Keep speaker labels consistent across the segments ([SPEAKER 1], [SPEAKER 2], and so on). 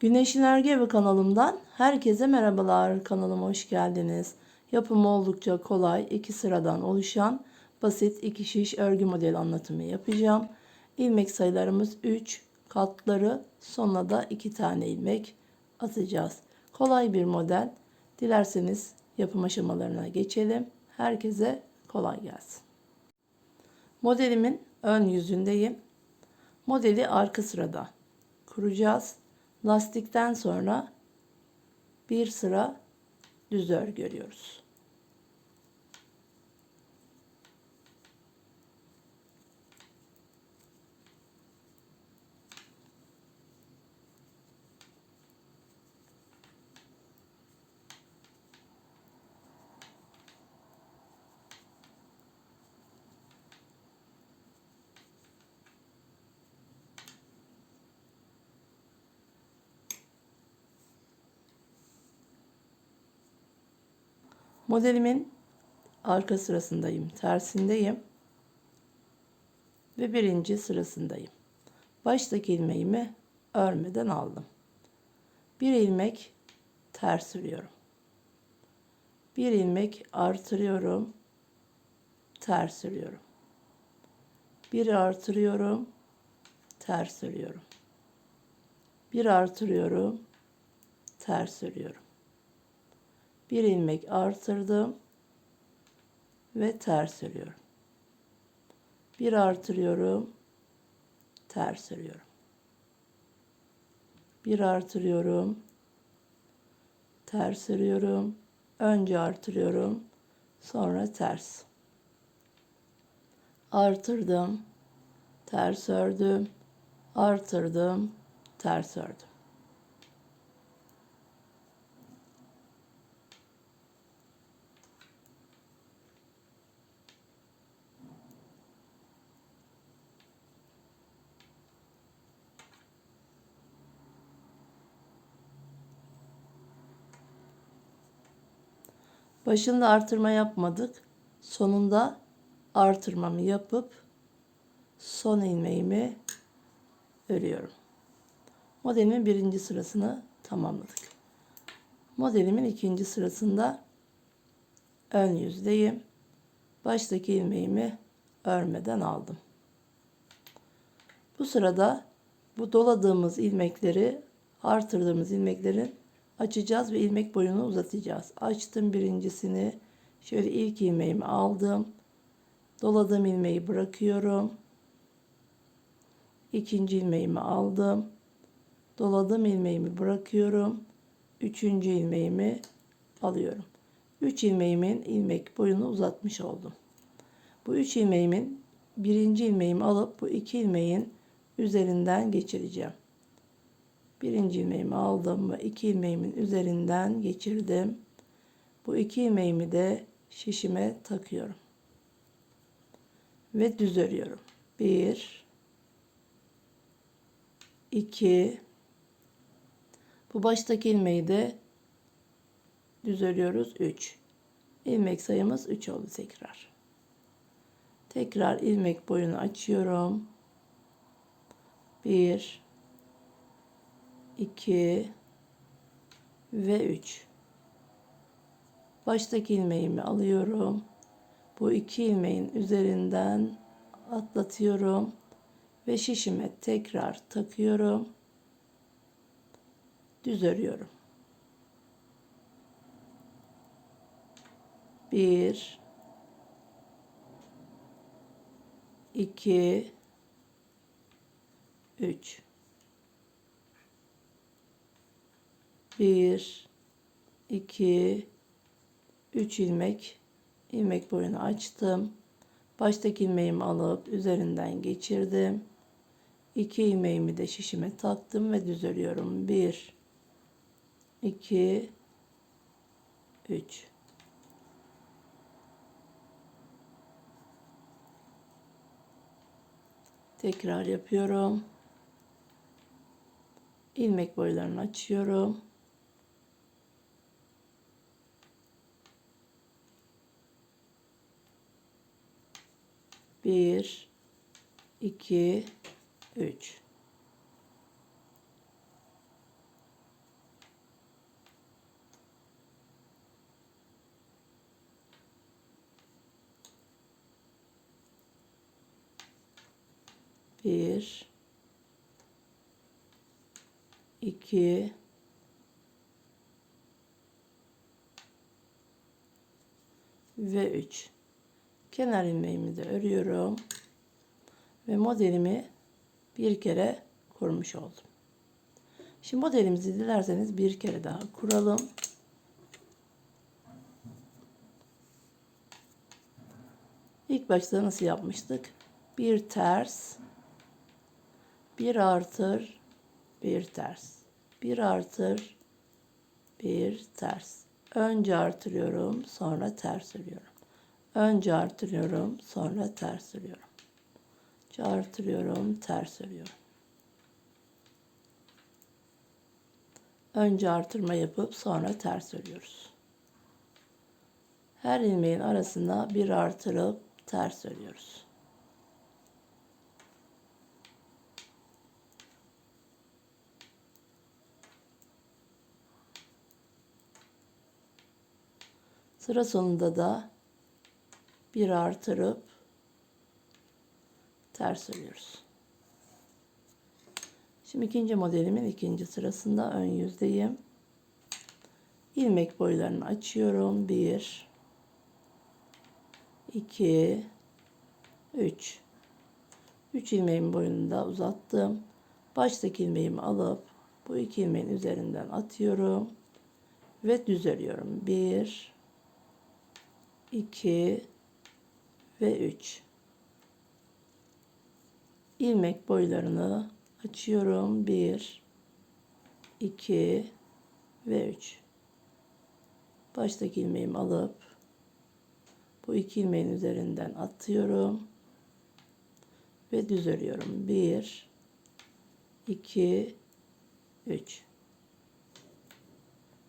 [SPEAKER 1] Güneşin Örgü Evi kanalımdan herkese merhabalar. Kanalıma hoş geldiniz. Yapımı oldukça kolay, iki sıradan oluşan basit iki şiş örgü modeli anlatımı yapacağım. İlmek sayılarımız 3, katları sonuna da 2 tane ilmek atacağız. Kolay bir model. Dilerseniz yapım aşamalarına geçelim. Herkese kolay gelsin. Modelimin ön yüzündeyim. Modeli arka sırada kuracağız. Lastikten sonra bir sıra düz örgü örüyoruz. Modelimin arka sırasındayım, tersindeyim ve birinci sırasındayım. Baştaki ilmeğimi örmeden aldım. Bir ilmek ters örüyorum. Bir ilmek artırıyorum, ters örüyorum. Bir artırıyorum, ters örüyorum. Bir artırıyorum, ters örüyorum bir ilmek artırdım ve ters örüyorum. Bir artırıyorum, ters örüyorum. Bir artırıyorum, ters örüyorum. Önce artırıyorum, sonra ters. Artırdım, ters ördüm, artırdım, ters ördüm. Başında artırma yapmadık. Sonunda artırmamı yapıp son ilmeğimi örüyorum. Modelimin birinci sırasını tamamladık. Modelimin ikinci sırasında ön yüzdeyim. Baştaki ilmeğimi örmeden aldım. Bu sırada bu doladığımız ilmekleri artırdığımız ilmeklerin açacağız ve ilmek boyunu uzatacağız. Açtım birincisini. Şöyle ilk ilmeğimi aldım. Doladığım ilmeği bırakıyorum. İkinci ilmeğimi aldım. Doladığım ilmeğimi bırakıyorum. Üçüncü ilmeğimi alıyorum. Üç ilmeğimin ilmek boyunu uzatmış oldum. Bu üç ilmeğimin birinci ilmeğimi alıp bu iki ilmeğin üzerinden geçireceğim. Birinci ilmeğimi aldım ve iki ilmeğimin üzerinden geçirdim. Bu iki ilmeğimi de şişime takıyorum. Ve düz örüyorum. Bir, iki, bu baştaki ilmeği de düz örüyoruz. Üç. İlmek sayımız üç oldu tekrar. Tekrar ilmek boyunu açıyorum. Bir, 2 ve 3. Baştaki ilmeğimi alıyorum. Bu iki ilmeğin üzerinden atlatıyorum ve şişime tekrar takıyorum. Düz örüyorum. 1 2 3 1 2 3 ilmek ilmek boyunu açtım. Baştaki ilmeğimi alıp üzerinden geçirdim. 2 ilmeğimi de şişime taktım ve düz örüyorum. 1 2 3 Tekrar yapıyorum. ilmek boylarını açıyorum. 1 2 3 1 2 ve 3 kenar ilmeğimi de örüyorum ve modelimi bir kere kurmuş oldum. Şimdi modelimizi dilerseniz bir kere daha kuralım. İlk başta nasıl yapmıştık? Bir ters, bir artır, bir ters, bir artır, bir ters. Önce artırıyorum, sonra ters örüyorum. Önce artırıyorum, sonra ters örüyorum. Önce artırıyorum, ters örüyorum. Önce artırma yapıp sonra ters örüyoruz. Her ilmeğin arasına bir artırıp ters örüyoruz. Sıra sonunda da bir artırıp ters örüyoruz. Şimdi ikinci modelimin ikinci sırasında ön yüzdeyim. İlmek boylarını açıyorum. 1 2 3 3 ilmeğin boyunu da uzattım. Baştaki ilmeğimi alıp bu iki ilmeğin üzerinden atıyorum ve düz örüyorum. 1 2 ve 3 ilmek boylarını açıyorum. 1 2 ve 3 baştaki ilmeğimi alıp bu iki ilmeğin üzerinden atıyorum ve düz örüyorum. 1 2 3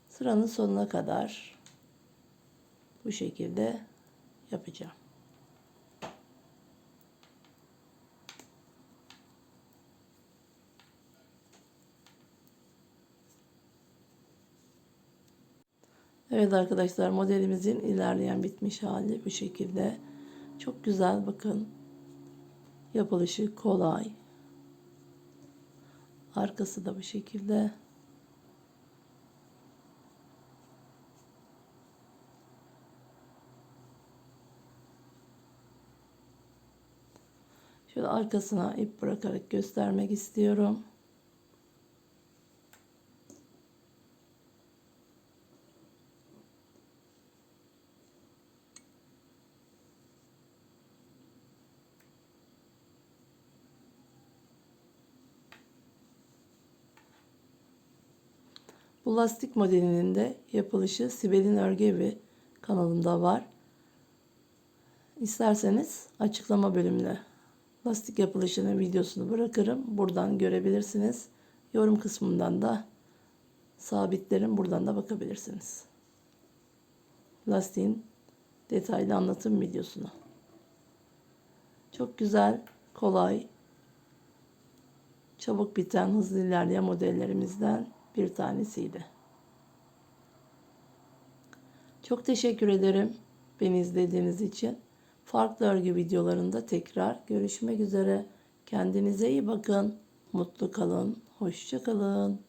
[SPEAKER 1] sıranın sonuna kadar bu şekilde yapacağım. Evet arkadaşlar modelimizin ilerleyen bitmiş hali bu şekilde. Çok güzel bakın. Yapılışı kolay. Arkası da bu şekilde. Şöyle arkasına ip bırakarak göstermek istiyorum. Bu lastik modelinin de yapılışı Sibel'in Örgevi kanalımda var. İsterseniz açıklama bölümüne lastik yapılışının videosunu bırakırım. Buradan görebilirsiniz. Yorum kısmından da sabitlerim. Buradan da bakabilirsiniz. Lastiğin detaylı anlatım videosunu. Çok güzel, kolay, çabuk biten, hızlı ilerleyen modellerimizden bir tanesiydi. Çok teşekkür ederim beni izlediğiniz için. Farklı örgü videolarında tekrar görüşmek üzere. Kendinize iyi bakın. Mutlu kalın. Hoşça kalın.